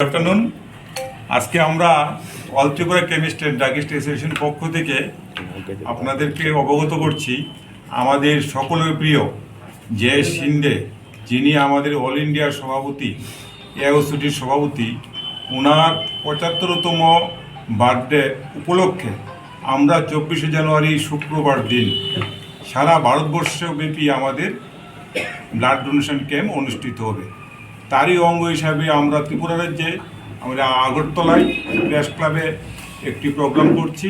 Afternoon আজকে আমরা all Tripura chemist and druggist অ্যাসোসিয়েশনের পক্ষ থেকে আপনাদেরকে অবগত করছি আমাদের সকলের প্রিয় জে শিন্দে, যিনি আমাদের অল ইন্ডিয়ার সভাপতি এওসিটির সভাপতি ওনার পঁচাত্তরতম বার্থডে উপলক্ষে আমরা চব্বিশে জানুয়ারি শুক্রবার দিন সারা ভারতবর্ষব্যাপী আমাদের ব্লাড ডোনেশন ক্যাম্প অনুষ্ঠিত হবে। তারই অঙ্গ হিসাবে আমরা ত্রিপুরা রাজ্যে আমরা আগরতলায় প্রেস ক্লাবে একটি প্রোগ্রাম করছি।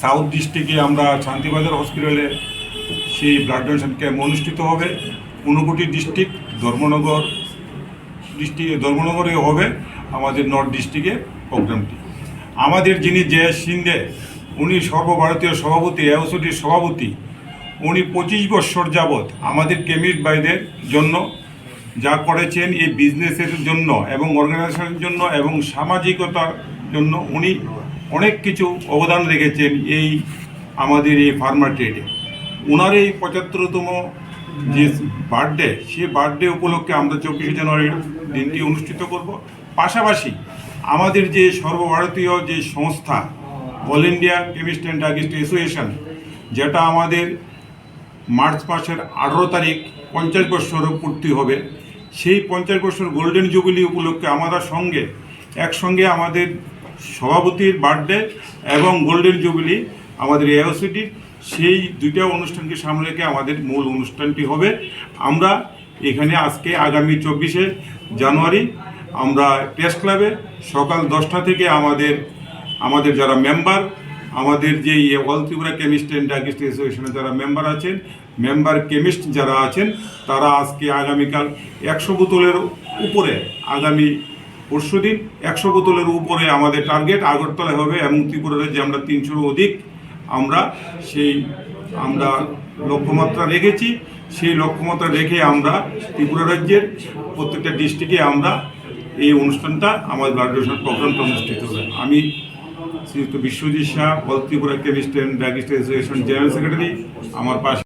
সাউথ ডিস্ট্রিক্টে আমরা শান্তিবাজার হসপিটালে সেই ব্লাড ডোনেশন ক্যাম্প অনুষ্ঠিত হবে। ঊনকোটি ডিস্ট্রিক্ট ধর্মনগর ডিস্ট্রিক্টে ধর্মনগরে হবে আমাদের নর্থ ডিস্ট্রিক্টে প্রোগ্রামটি আমাদের যিনি জে সিন্দে উনি সর্বভারতীয় সভাপতি এওসিটির সভাপতি উনি পঁচিশ বৎসর যাবৎ আমাদের কেমিস্ট ভাইদের জন্য যা করেছেন এই বিজনেসের জন্য এবং অর্গানাইজেশনের জন্য এবং সামাজিকতার জন্য উনি অনেক কিছু অবদান রেখেছেন এই আমাদের এই ফার্মার ট্রেডে ওনার এই পঁচাত্তরতম যে বার্থডে সেই বার্থডে উপলক্ষে আমরা চব্বিশে জানুয়ারির দিনটি অনুষ্ঠিত করব। পাশাপাশি আমাদের যে সর্বভারতীয় যে সংস্থা all India chemist and druggist association যেটা আমাদের মার্চ মাসের আঠেরো তারিখ পঞ্চাশ বছর পূর্তি হবে। সেই পঞ্চাশ বছর গোল্ডেন জুবিলি উপলক্ষে আমরা সঙ্গে, একসঙ্গে আমাদের সভাপতির বার্থডে এবং গোল্ডেন জুবিলি আমাদের এওসিটির সেই দুইটা অনুষ্ঠানকে সামনে রেখে আমাদের মূল অনুষ্ঠানটি হবে। আমরা এখানে আজকে আগামী চব্বিশে জানুয়ারি আমরা প্রেস ক্লাবে সকাল দশটা থেকে আমাদের আমাদের যারা মেম্বার আমাদের যে all Tripura chemist and druggist অ্যাসোসিয়েশনের যারা মেম্বার আছেন মেম্বার কেমিস্ট যারা আছেন, তারা আজকে আগামীকাল একশো বোতলের উপরে আগামী পরশু দিন একশো বোতলের উপরে আমাদের টার্গেট আগরতলায় হবে এবং ত্রিপুরার যে আমরা তিনশোর অধিক আমরা সেই আমরা লক্ষ্যমাত্রা রেখেছি। সেই লক্ষ্যমাত্রা রেখে আমরা ত্রিপুরা রাজ্যের প্রত্যেকটা ডিস্ট্রিক্টে আমরা এই অনুষ্ঠানটা, আমাদের ডোনেশন প্রোগ্রামটা অনুষ্ঠিত হবে। আমি শ্রীযুক্ত Biswajit Shah all Tripura chemist and ডায়াগনিস্ট association general secretary আমার পাশে